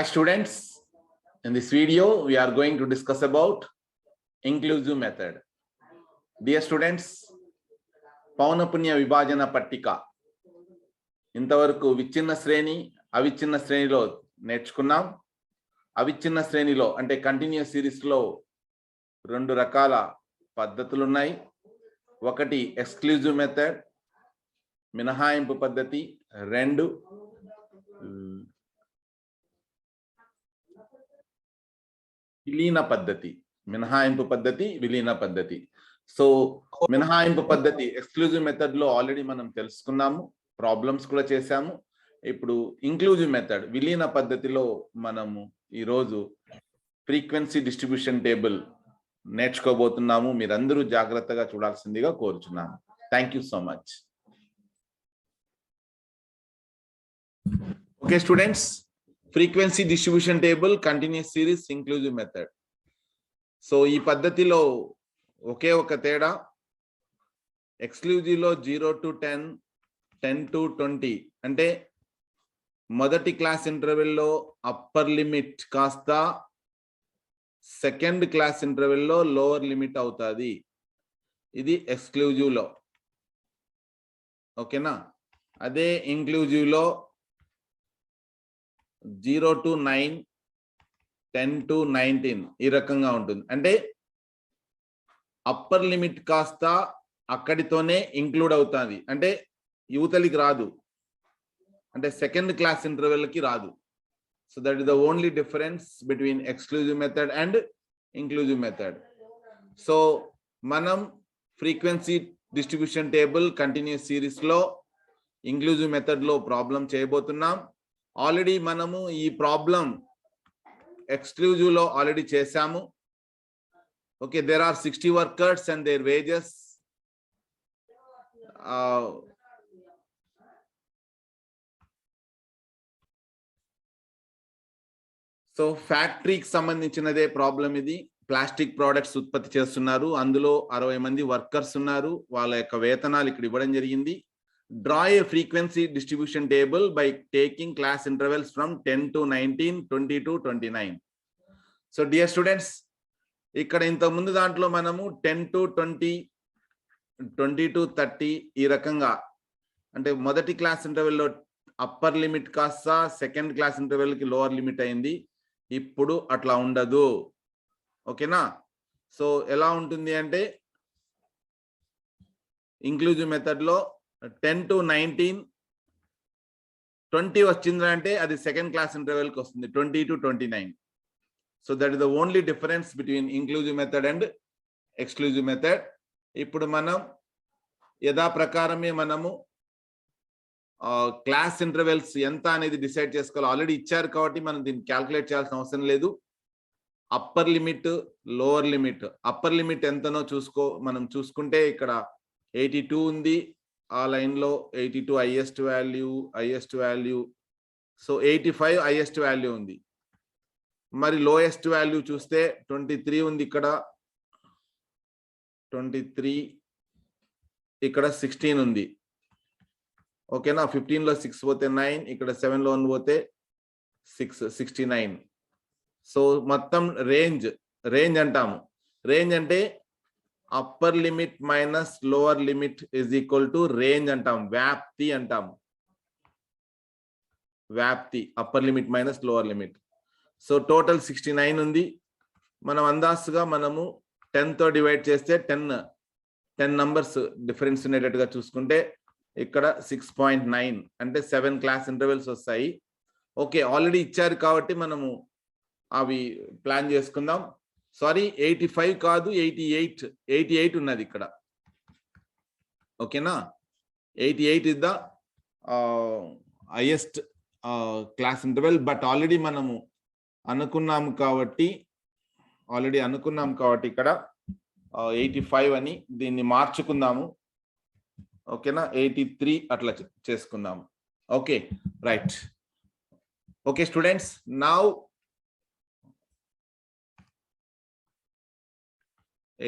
Hi students, in this video we are going to discuss about inclusive method. Dear students, పౌనపుణ్య విభాజన పట్టిక ఇంతవరకు విచ్ఛిన్న శ్రేణి అవిచ్ఛిన్న శ్రేణిలో నేర్చుకున్నాం. అవిచ్ఛిన్న శ్రేణిలో అంటే కంటిన్యూస్ సిరీస్లో రెండు రకాల పద్ధతులు ఉన్నాయి ఒకటి ఎక్స్క్లూజివ్ మెథడ్ మినహాయింపు పద్ధతి. రెండు విలీన పద్ధతి మినహాయింపు పద్ధతి విలీన పద్ధతి. సో మినహాయింపు పద్ధతి ఎక్స్క్లూజివ్ మెథడ్లో ఆల్రెడీ మనం తెలుసుకున్నాము ప్రాబ్లమ్స్ కూడా చేశాము. ఇప్పుడు ఇంక్లూజివ్ మెథడ్ విలీన పద్ధతిలో మనము ఈరోజు ఫ్రీక్వెన్సీ డిస్ట్రిబ్యూషన్ టేబుల్ నేర్చుకోబోతున్నాము. మీరందరూ జాగ్రత్తగా చూడాల్సిందిగా కోరుచున్నాము thank you so much. Okay students frequency distribution table continuous series inclusive method so ఈ పద్ధతిలో ఒకే ఒక తేడా ఎక్స్క్లూజివ్లో zero to ten ten to twenty. అంటే మొదటి క్లాస్ ఇంటర్వెల్లో అప్పర్ లిమిట్ కాస్త సెకండ్ క్లాస్ ఇంటర్వెల్లో లోవర్ లిమిట్ అవుతుంది. ఇది ఎక్స్క్లూజివ్లో ఓకేనా? అదే ఇంక్లూజివ్లో zero to nine ten to nineteen ఈ రకంగా ఉంటుంది. అంటే అప్పర్ లిమిట్ కాస్త అక్కడితోనే ఇంక్లూడ్ అవుతుంది. అంటే యువతలికి రాదు. అంటే సెకండ్ క్లాస్ ఇంటర్వెల్కి రాదు. So that is the only difference between exclusive method and inclusive method. So మనం ఫ్రీక్వెన్సీ డిస్ట్రిబ్యూషన్ టేబుల్ కంటిన్యూస్ సిరీస్లో ఇంక్లూజివ్ మెథడ్లో ప్రాబ్లం చేయబోతున్నాం. ఆల్రెడీ మనము ఈ ప్రాబ్లం ఎక్స్క్లూజివ్లో ఆల్రెడీ చేశాము. Okay there are sixty workers and their wages so ఫ్యాక్టరీకి సంబంధించినదే ప్రాబ్లం ఇది. ప్లాస్టిక్ ప్రోడక్ట్స్ ఉత్పత్తి చేస్తున్నారు. అందులో అరవై మంది వర్కర్స్ ఉన్నారు. వాళ్ళ యొక్క వేతనాలు ఇక్కడ ఇవ్వడం జరిగింది. Draw a frequency distribution table by taking class intervals from ten to nineteen twenty to twenty nine so dear students ఇక్కడ ఇంతకుముందు దాంట్లో మనము ten to twenty twenty to thirty ఈ రకంగా అంటే మొదటి క్లాస్ ఇంటర్వెల్లో అప్పర్ లిమిట్ కాస్త సెకండ్ క్లాస్ ఇంటర్వెల్కి లోవర్ లిమిట్ అయింది. ఇప్పుడు అట్లా ఉండదు. ఓకేనా? సో ఎలా ఉంటుంది అంటే ఇంక్లూజివ్ మెథడ్లో టెన్ టు నైన్టీన్ ట్వంటీ వచ్చింది అంటే అది సెకండ్ క్లాస్ ఇంటర్వెల్కి వస్తుంది twenty to twenty nine. So that is the only difference between inclusive method and exclusive method ఇప్పుడు మనం యథాప్రకారమే మనము క్లాస్ ఇంటర్వెల్స్ ఎంత అనేది డిసైడ్ చేసుకోవాలి. ఆల్రెడీ ఇచ్చారు కాబట్టి మనం దీన్ని క్యాల్కులేట్ చేయాల్సిన అవసరం లేదు. Upper limit lower limit upper limit ఎంతనో చూసుకో మనం చూసుకుంటే ఇక్కడ ఎయిటీ టూ ఉంది. ఆ లైన్లో eighty two highest value highest value. So eighty five highest value ఉంది. మరి లోయెస్ట్ వాల్యూ చూస్తే ట్వంటీ త్రీ ఉంది ఇక్కడ. ట్వంటీ త్రీ ఇక్కడ సిక్స్టీన్ ఉంది. ఓకేనా? ఫిఫ్టీన్లో సిక్స్ పోతే నైన్ ఇక్కడ సెవెన్లో వన్ పోతే సిక్స్ సిక్స్టీ నైన్. సో మొత్తం రేంజ్ రేంజ్ అంటాము. రేంజ్ అంటే upper limit minus lower limit is equal to range అంటాం. వ్యాప్తి అంటాము వ్యాప్తి upper limit minus lower limit so total sixty nine ఉంది. మనం అందాసుగా మనము టెన్తో డివైడ్ చేస్తే టెన్ టెన్ నంబర్స్ డిఫరెన్స్ ఉండేటట్టుగా చూసుకుంటే ఇక్కడ సిక్స్ పాయింట్ నైన్ అంటే సెవెన్ క్లాస్ ఇంటర్వెల్స్ వస్తాయి. ఓకే ఆల్రెడీ ఇచ్చారు కాబట్టి మనము అవి ప్లాన్ చేసుకుందాం. సారీ ఎయిటీ ఫైవ్ కాదు ఎయిటీ ఎయిట్ ఎయిటీ ఎయిట్ ఉన్నది ఇక్కడ. ఓకేనా? Eighty eight is the highest class interval but already మనము అనుకున్నాము కాబట్టి ఆల్రెడీ అనుకున్నాం కాబట్టి ఇక్కడ ఎయిటీ ఫైవ్ అని దీన్ని మార్చుకుందాము. ఓకేనా? ఎయిటీ త్రీ అట్లా చేసుకుందాము. Okay right okay students now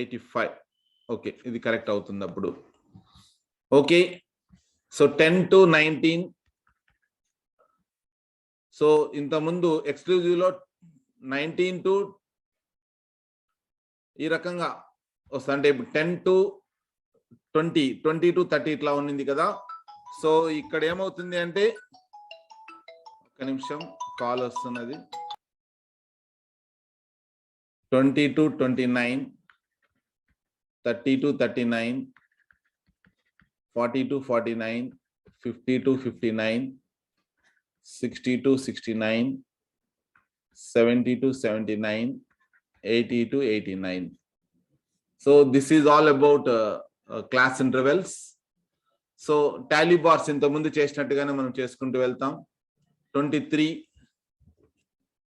eighty five okay ఇది కరెక్ట్ అవుతుంది అప్పుడు okay so ten to nineteen so ఇంతకుముందు ఎక్స్క్లూజివ్లో నైన్టీన్ టు ఈ రకంగా వస్తుంది అంటే ఇప్పుడు ten to twenty twenty to thirty ఇట్లా ఉన్నింది కదా. సో ఇక్కడ ఏమవుతుంది అంటే ఒక నిమిషం కాల్ వస్తున్నది. Twenty to twenty nine thirty to thirty nine forty to forty nine fifty to fifty nine sixty to sixty nine seventy to seventy nine eighty to eighty nine. So this is all about class intervals so tally bars ఇంతకుముందు చేసినట్టుగానే మనం చేసుకుంటూ వెళ్తాం. Twenty three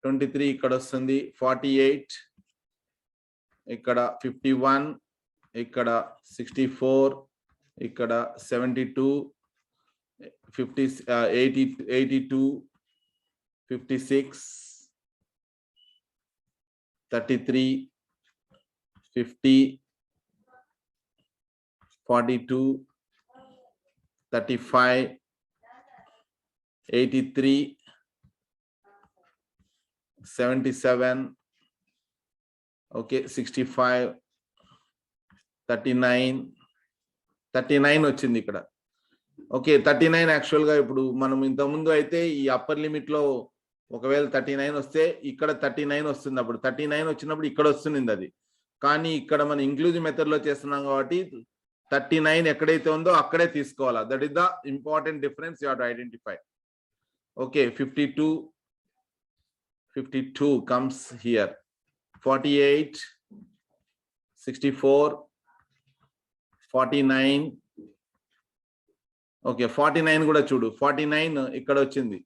twenty three ఇక్కడ వస్తుంది forty eight ఇక్కడ fifty one ఇక్కడ sixty four ఇక్కడ seventy two fifty eighty eighty two fifty six thirty three fifty forty two thirty five eighty three seventy seven okay sixty five thirty nine thirty nine వచ్చింది ఇక్కడ. Okay thirty nine యాక్చువల్గా ఇప్పుడు మనం ఇంతకుముందు అయితే ఈ upper లిమిట్లో ఒకవేళ థర్టీ నైన్ వస్తే ఇక్కడ థర్టీ నైన్ వస్తుంది అప్పుడు. థర్టీ నైన్ వచ్చినప్పుడు ఇక్కడ వస్తుంది అది. కానీ ఇక్కడ మనం ఇంక్లూజివ్ మెథడ్లో చేస్తున్నాం కాబట్టి థర్టీ నైన్ ఎక్కడైతే ఉందో అక్కడే తీసుకోవాలా? That is the important difference you to identify okay fifty two fifty two comes here forty eight sixty four forty nine. Okay forty nine కూడా చూడు. ఫార్టీ నైన్ ఇక్కడ వచ్చింది.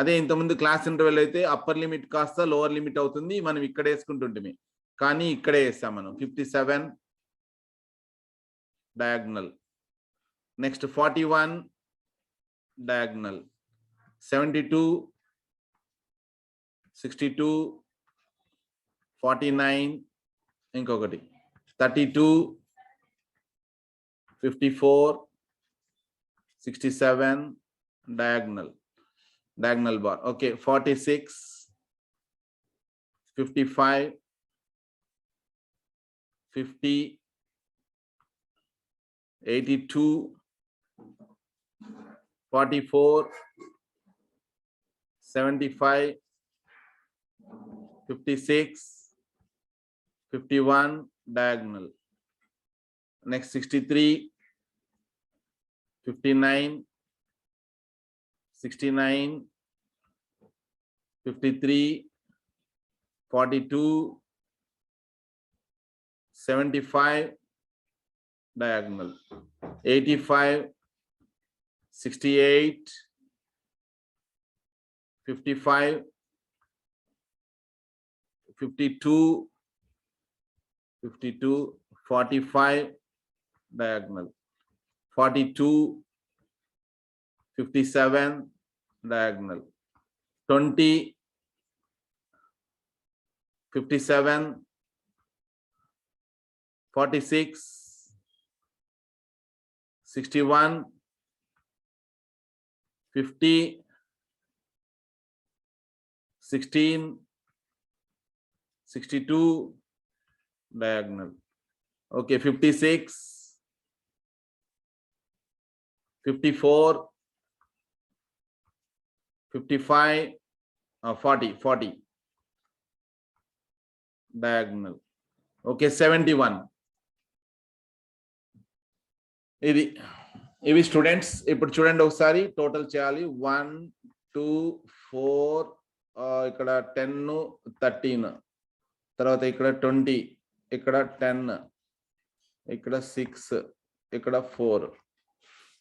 అదే ఇంతకుముందు క్లాస్ ఇంటర్వెల్ అయితే అప్పర్ లిమిట్ కాస్త లోవర్ లిమిట్ అవుతుంది. మనం ఇక్కడ వేసుకుంటుంటే కానీ ఇక్కడే వేస్తాం మనం. Fifty seven diagonal. Next forty one diagonal. Seventy two sixty two forty nine ఇంకొకటి. Thirty two 54, 67, diagonal, diagonal bar. Okay, 46, 55, 50, 82, 44, 75, 56, 51 diagonal. Next 63, 59, 69, 53, 42, 75, diagonal, 85, 68, 55, 52, 52, 45, diagonal, 42, 57 diagonal. 20 57 46 61 50 16 62 diagonal. Okay 56 54 55 uh, 40 40 diagonal. Okay 71 ఇది ఇవి స్టూడెంట్స్ ఇప్పుడు చూడండి ఒకసారి టోటల్ చేయాలి. One two four ఇక్కడ ten thirteen తర్వాత ఇక్కడ ట్వంటీ ఇక్కడ టెన్ ఇక్కడ సిక్స్ ఇక్కడ ఫోర్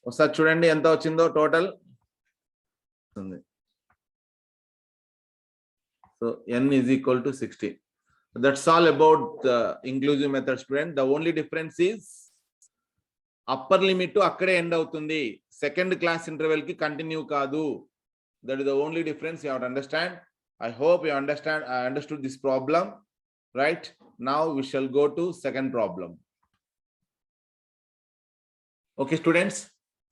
ఒకసారి చూడండి ఎంత వచ్చిందో total. So N is equal to sixty that's all about inclusive method student the only difference is upper limit అక్కడే ఎండ్ అవుతుంది. సెకండ్ క్లాస్ ఇంటర్వెల్కి కంటిన్యూ కాదు. That is the only difference you understand I hope you understand I understood this problem right now we shall go to second problem okay students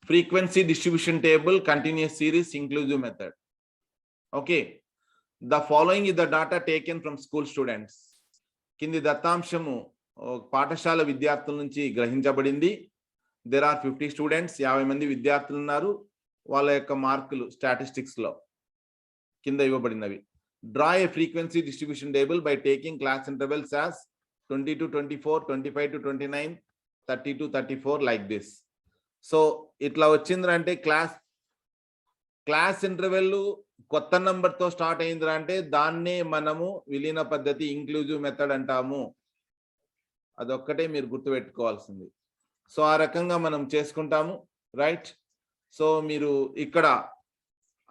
frequency distribution table continuous series inclusive method. Okay the following is the data taken from school students కింది దత్తాంశము పాఠశాల విద్యార్థుల నుంచి గ్రహించబడింది there are fifty students యాభై మంది విద్యార్థులు ఉన్నారు వాళ్ళ యొక్క మార్కులు స్టాటిస్టిక్స్లో కింద ఇవ్వబడినవి draw a frequency distribution table by taking class intervals as twenty to twenty four twenty five to twenty nine thirty to thirty four like this so ఇట్లా వచ్చిందంటే క్లాస్ క్లాస్ ఇంటర్వెల్ కొత్త నంబర్తో స్టార్ట్ అయిందిరా అంటే దాన్నే మనము విలీన పద్ధతి ఇంక్లూజివ్ మెథడ్ అంటాము. అదొక్కటే మీరు గుర్తుపెట్టుకోవాల్సింది. సో ఆ రకంగా మనం చేసుకుంటాము రైట్? సో మీరు ఇక్కడ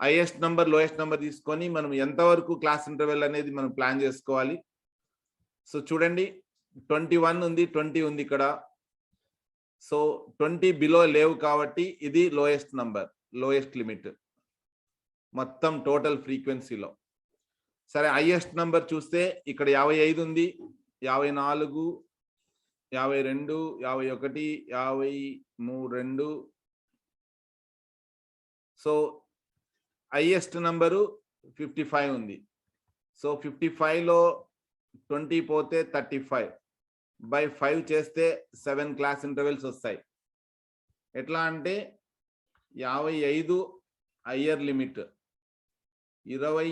హైయెస్ట్ నంబర్ లోయెస్ట్ నంబర్ తీసుకొని మనం ఎంతవరకు క్లాస్ ఇంటర్వెల్ అనేది మనం ప్లాన్ చేసుకోవాలి. సో చూడండి ట్వంటీ వన్ ఉంది ట్వంటీ ఉంది ఇక్కడ. సో ట్వంటీ బిలో లేవు కాబట్టి ఇది లోయెస్ట్ నంబర్ లోయెస్ట్ లిమిట్. మొత్తం టోటల్ ఫ్రీక్వెన్సీలో. సరే హైయెస్ట్ నంబర్ చూస్తే ఇక్కడ యాభై ఐదు ఉంది యాభై నాలుగు యాభై రెండు యాభై ఒకటి యాభై మూడు రెండు. So highest number fifty five ఉంది. సో ఫిఫ్టీ ఫైవ్లో ట్వంటీ పోతే థర్టీ ఫైవ్. బై ఫైవ్ చేస్తే సెవెన్ క్లాస్ ఇంటర్వెల్స్ వస్తాయి. ఎట్లా అంటే యాభై ఐదు హయ్యర్ లిమిట్ ఇరవై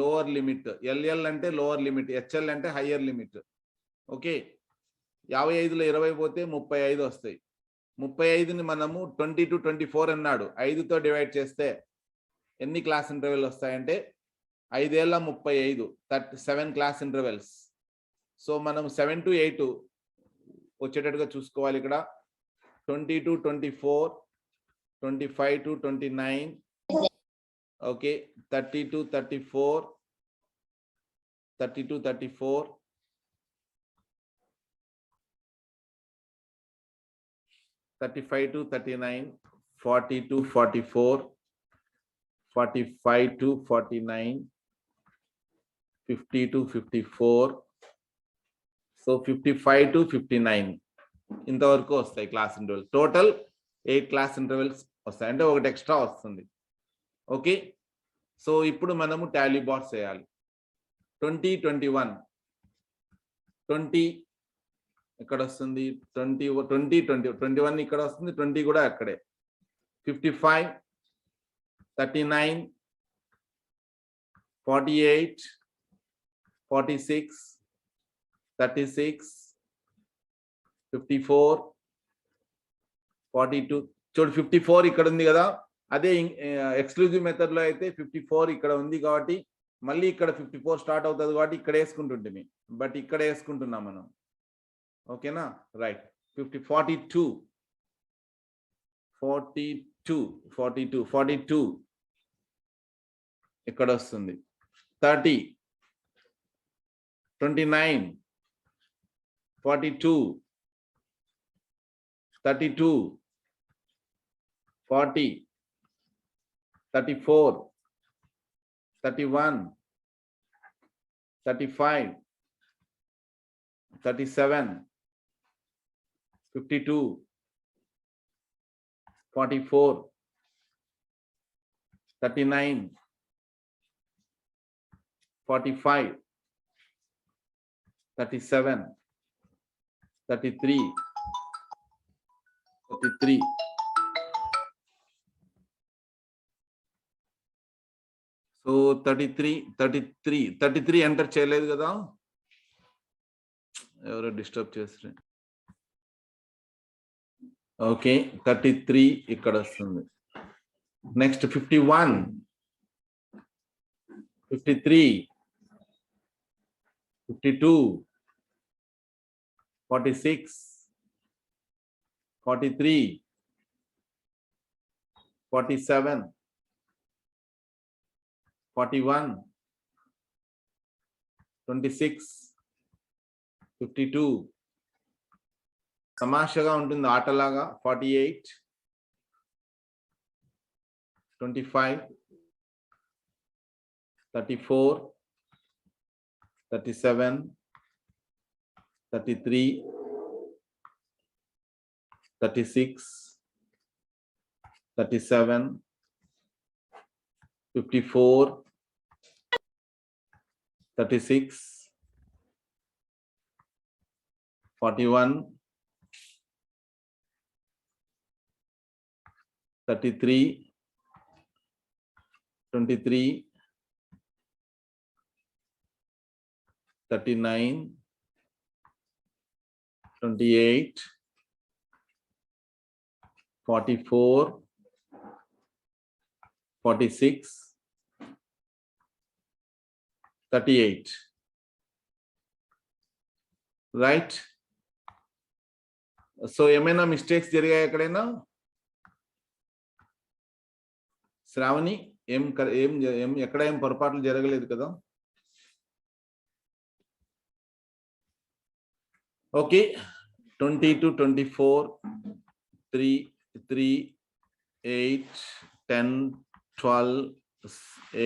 లోవర్ లిమిట్ ఎల్ఎల్ అంటే లోవర్ లిమిట్ హెచ్ఎల్ అంటే హయ్యర్ లిమిట్ ఓకే యాభై ఐదులో ఇరవై పోతే ముప్పై ఐదు వస్తాయి. ముప్పై ఐదుని మనము ట్వంటీ టు ట్వంటీ ఫోర్ అన్నాడు. ఐదుతో డివైడ్ చేస్తే ఎన్ని క్లాస్ ఇంటర్వెల్ వస్తాయంటే? ఐదేళ్ళ ముప్పై ఐదు thirty seven class intervals so మనం సెవెన్ టు ఎయిట్ వచ్చేటట్టుగా చూసుకోవాలి ఇక్కడ. Twenty to twenty four twenty five to twenty nine okay thirty to thirty four thirty to thirty four thirty five to thirty nine forty to forty four forty five to forty nine fifty to fifty four so fifty five to fifty nine ఇంతవరకు వస్తాయి class intervals total eight class intervals వస్తాయి. అంటే ఒకటి extra వస్తుంది. Okay so ఇప్పుడు మనము tally బాట్స్ చేయాలి ట్వంటీ ట్వంటీ వన్ ట్వంటీ ఇక్కడ వస్తుంది? Twenty twenty twenty twenty one ఇక్కడ వస్తుంది. ట్వంటీ కూడా అక్కడే. Fifty five thirty nine forty eight forty six thirty six fifty four forty two చూడు ఫిఫ్టీ ఫోర్ ఇక్కడ ఉంది కదా? అదే ఎక్స్క్లూజివ్ మెథడ్లో అయితే ఫిఫ్టీ ఫోర్ ఇక్కడ ఉంది కాబట్టి మళ్ళీ ఇక్కడ ఫిఫ్టీ ఫోర్ స్టార్ట్ అవుతుంది కాబట్టి ఇక్కడ వేసుకుంటుంటే బట్ ఇక్కడ వేసుకుంటున్నాం మనం. ఓకేనా? Right fifty forty two forty two forty two forty two ఇక్కడ వస్తుంది. Thirty twenty nine 42, 32, 40, 34, 31, 35, 37, 52, 44, 39, 45, 37, thirty seven three three. So thirty three thirty three thirty three enter చేయలేదు కదా? ఎవరో డిస్టర్బ్ చేస్తారు ఓకే థర్టీ త్రీ ఇక్కడ వస్తుంది. Next fifty one. Fifty three. Fifty two. Forty six forty three forty seven forty one twenty six fifty two తమాషగా ఉంటుంది ఆటలాగా forty eight twenty five thirty four thirty seven 33, 36, 37, 54, 36, 41, 33, 23, 39, 28 44 46 38 right so ఏమైనా mistakes జరిగాయి ఎక్కడైనా? శ్రావణి ఏం కర- ఏం ఏం ఎక్కడ ఏం పొరపాట్లు జరగలేదు కదా? Okay. Twenty two twenty four three three eight ten twelve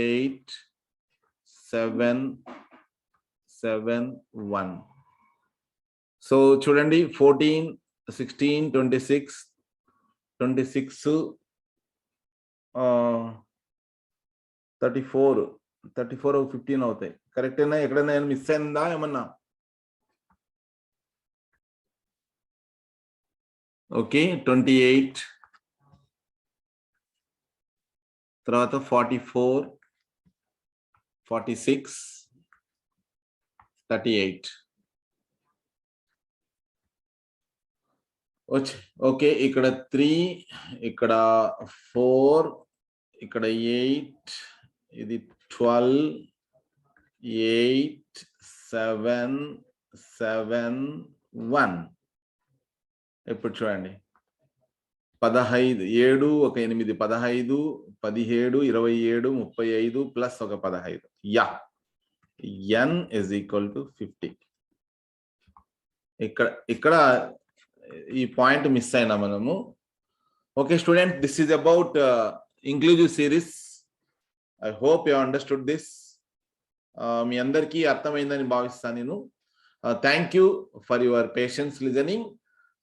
eight seven seven one. So చూడండి fourteen sixteen twenty six twenty six thirty four thirty four fifteen అవుతాయి. కరెక్టేనా? ఎక్కడైనా మిస్ అయిందా? ఏమన్నా? ఓకే ట్వంటీ ఎయిట్ తర్వాత forty four forty six thirty eight వచ్చి okay ఇక్కడ three ఇక్కడ ఫోర్ ఇక్కడ ఎయిట్ ఇది twelve eight seven seven one ఇప్పుడు చూడండి. పదహైదు ఏడు ఒక ఎనిమిది పదహైదు పదిహేడు ఇరవై ఏడు ముప్పై ఐదు ప్లస్ ఒక పదహైదు. Yeah. N is equal to fifty. ఇక్కడ ఇక్కడ ఈ పాయింట్ మిస్ అయినా మనము. Okay student this is about inclusive series. I hope you understood this. మీ అందరికీ అర్థమైందని భావిస్తాను నేను. Thank you for your patience listening.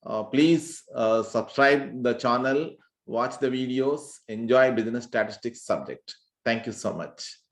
Uh, please uh, subscribe the channel, watch the videos, enjoy business statistics subject. Thank you so much.